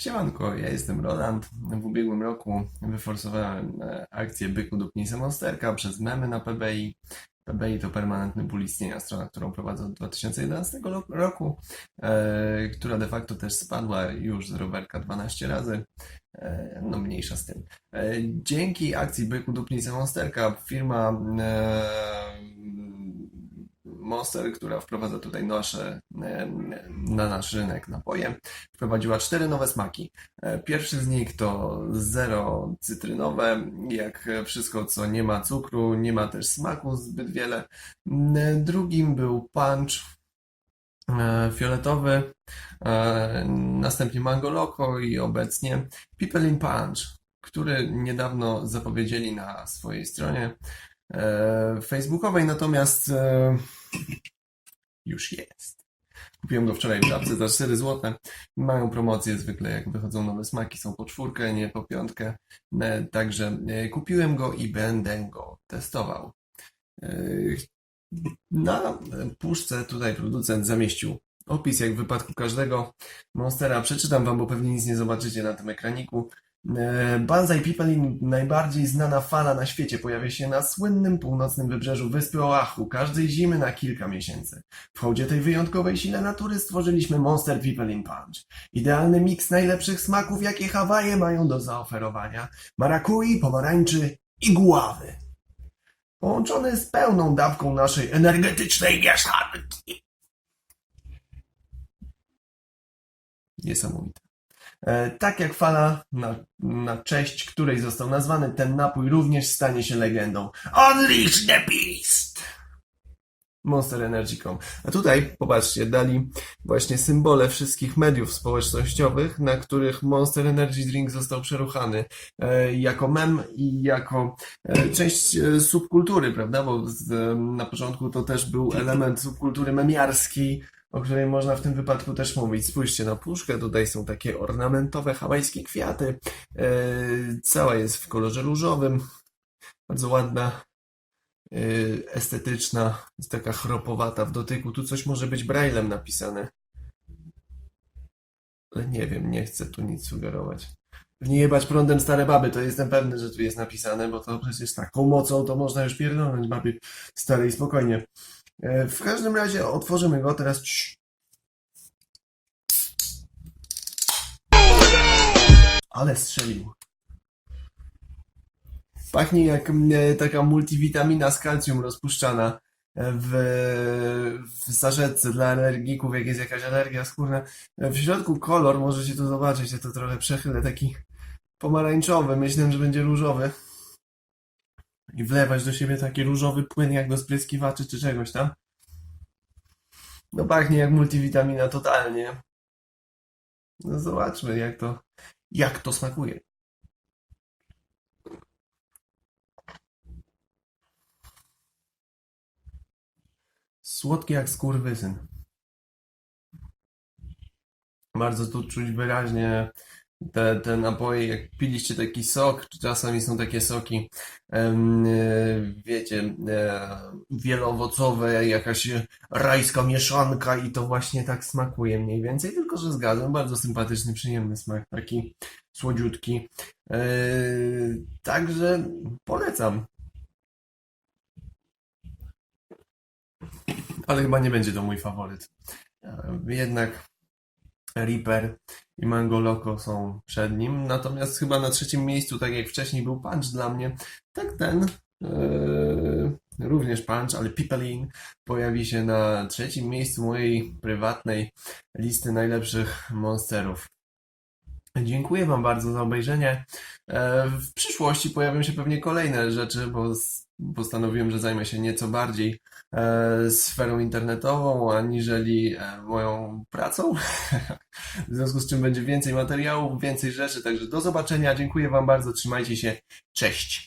Siemanko, ja jestem Roland. W ubiegłym roku wyforsowałem e, akcję Byku Dupnij Monsterka przez memy na PBI. PBI to permanentny ból istnienia, strona, którą prowadzę od 2011 lo- roku, e, która de facto też spadła już z rowerka 12 razy. E, no mniejsza z tym. E, dzięki akcji Byku Dupnij Monsterka firma e, Monster, która wprowadza tutaj nasze, e, na nasz rynek napoje, wprowadziła cztery nowe smaki. E, Pierwszy z nich to zero cytrynowe, jak wszystko, co nie ma cukru, nie ma też smaku zbyt wiele. Mm, Drugim był punch e, fioletowy, e, następnie mango loco i obecnie pippelin punch, który niedawno zapowiedzieli na swojej stronie e, facebookowej, natomiast e, już jest. Kupiłem go wczoraj w żabce za 4 zł. Mają promocje zwykle, jak wychodzą nowe smaki, są po czwórkę, nie po piątkę. E, Także e, kupiłem go i będę go testował. E, Na puszce tutaj producent zamieścił opis, jak w wypadku każdego Monstera. Przeczytam wam, bo pewnie nic nie zobaczycie na tym ekraniku. E, Banzai Pippelin, najbardziej znana fala na świecie, pojawia się na słynnym północnym wybrzeżu wyspy Oahu każdej zimy na kilka miesięcy. W hołdzie tej wyjątkowej sile natury stworzyliśmy Monster Pippelin Punch. Idealny miks najlepszych smaków, jakie Hawaje mają do zaoferowania. Marakui, pomarańczy i guławy. Połączony z pełną dawką naszej energetycznej mieszanki. Niesamowite. E, Tak jak fala, na, na cześć której został nazwany, ten napój również stanie się legendą. Unleash the Beast! Monster Energy.com. A tutaj, popatrzcie, dali właśnie symbole wszystkich mediów społecznościowych, na których Monster Energy Drink został przeruchany e, jako mem i jako e, część e, subkultury, prawda? Bo z, e, na początku to też był element subkultury memiarskiej, o której można w tym wypadku też mówić. Spójrzcie na puszkę, tutaj są takie ornamentowe hawajskie kwiaty. E, Cała jest w kolorze różowym. Bardzo ładna, e, estetyczna, jest taka chropowata w dotyku. Tu coś może być braillem napisane. Ale nie wiem, nie chcę tu nic sugerować. W nie jebać prądem stare baby, to jestem pewny, że tu jest napisane, bo to przecież taką mocą to można już pierdolnąć babie starej spokojnie. E, W każdym razie otworzymy go teraz. Ale strzelił. Pachnie jak e, taka multivitamina z kalcium rozpuszczana e, w, w saszetce dla alergików, jak jest jakaś alergia skórna. W środku kolor, możecie tu zobaczyć, ja to trochę przechylę, taki pomarańczowy. Myślę, że będzie różowy. I wlewać do siebie taki różowy płyn jak do spryskiwaczy czy czegoś tam. No pachnie jak multivitamina totalnie. No zobaczmy jak to, jak to smakuje. Słodkie jak skurwysyn. Bardzo tu czuć wyraźnie te, te napoje, jak piliście taki sok, czy czasami są takie soki, e, wiecie, e, wieloowocowe, jakaś rajska mieszanka i to właśnie tak smakuje mniej więcej, tylko że z gazem. Bardzo sympatyczny, przyjemny smak, taki słodziutki. E, Także polecam. Ale chyba nie będzie to mój faworyt. Jednak Reaper i Mango Loco są przed nim. Natomiast chyba na trzecim miejscu, tak jak wcześniej był Punch dla mnie, tak ten e, również Punch, ale Pippelin pojawi się na trzecim miejscu mojej prywatnej listy najlepszych monsterów. Dziękuję Wam bardzo za obejrzenie. E, W przyszłości pojawią się pewnie kolejne rzeczy, bo postanowiłem, że zajmę się nieco bardziej e, sferą internetową, aniżeli e, moją pracą. W związku z czym będzie więcej materiałów, więcej rzeczy. Także do zobaczenia. Dziękuję Wam bardzo. Trzymajcie się. Cześć.